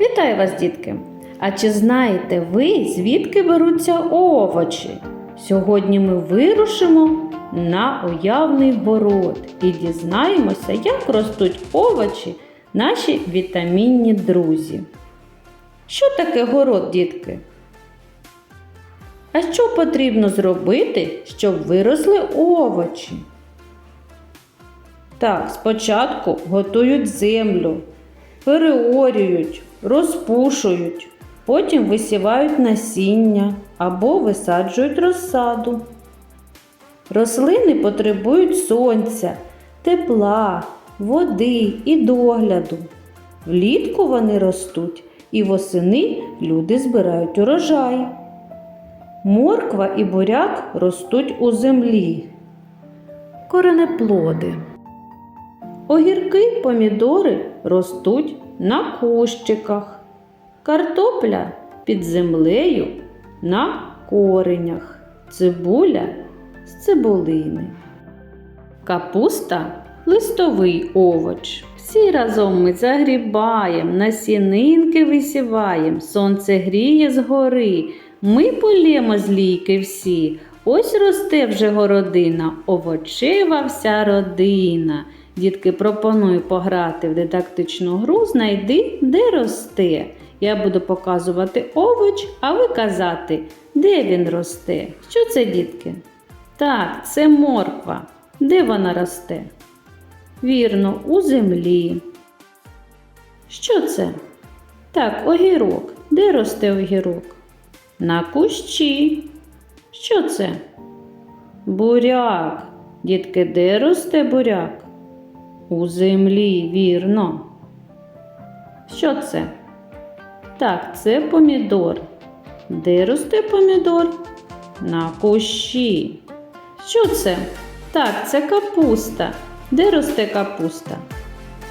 Вітаю вас, дітки! А чи знаєте ви, звідки беруться овочі? Сьогодні ми вирушимо на уявний город і дізнаємося, як ростуть овочі наші вітамінні друзі. Що таке город, дітки? А що потрібно зробити, щоб виросли овочі? Так, спочатку готують землю, переорюють, розпушують, потім висівають насіння або висаджують розсаду. Рослини потребують сонця, тепла, води і догляду. Влітку вони ростуть і восени люди збирають урожай. Морква і буряк ростуть у землі. Коренеплоди. Огірки помідори ростуть на кущиках. Картопля під землею на коренях. Цибуля з цибулини. Капуста листовий овоч. Всі разом ми загрібаєм, насінинки висіваєм, сонце гріє згори. Ми полємо з лійки всі. Ось росте вже городина, овочева вся родина. Дітки, пропоную пограти в дидактичну гру Знайди, де росте. Я буду показувати овоч, а ви казати, де він росте. Що це, дітки? Так, це морква. Де вона росте? Вірно, у землі. Що це? Так, огірок. Де росте огірок? На кущі. Що це? Буряк. Дітки, де росте буряк? У землі, вірно. Що це? Так, це помідор. Де росте помідор? На кущі. Що це? Так, це капуста. Де росте капуста?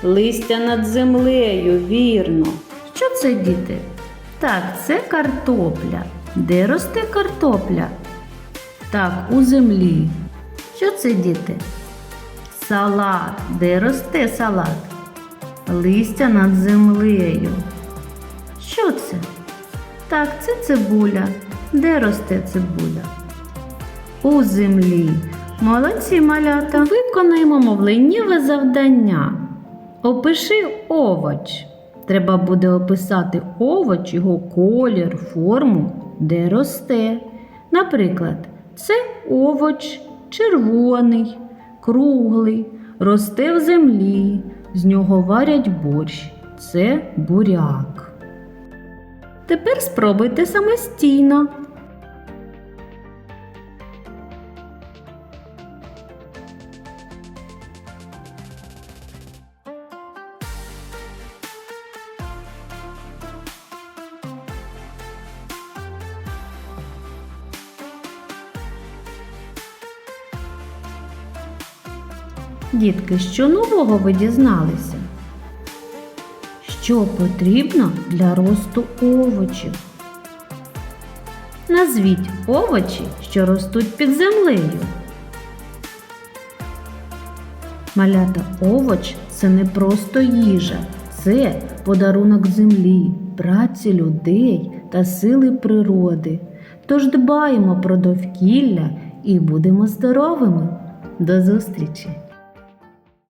Листя над землею, вірно. Що це, діти? Так, це картопля. Де росте картопля? Так, у землі. Що це, діти? Салат. Де росте салат? Листя над землею. Що це? Так, це цибуля. Де росте цибуля? У землі. Молодці малята. Виконаємо мовленнєве завдання. Опиши овоч. Треба буде описати овоч, його колір, форму, де росте. Наприклад, це овоч червоний, круглий, росте в землі, з нього варять борщ. Це буряк. Тепер спробуйте самостійно. Дітки, що нового ви дізналися? Що потрібно для росту овочів? Назвіть овочі, що ростуть під землею. Малята овоч це не просто їжа, це подарунок землі, праці людей та сили природи. Тож дбаємо про довкілля і будемо здоровими. До зустрічі!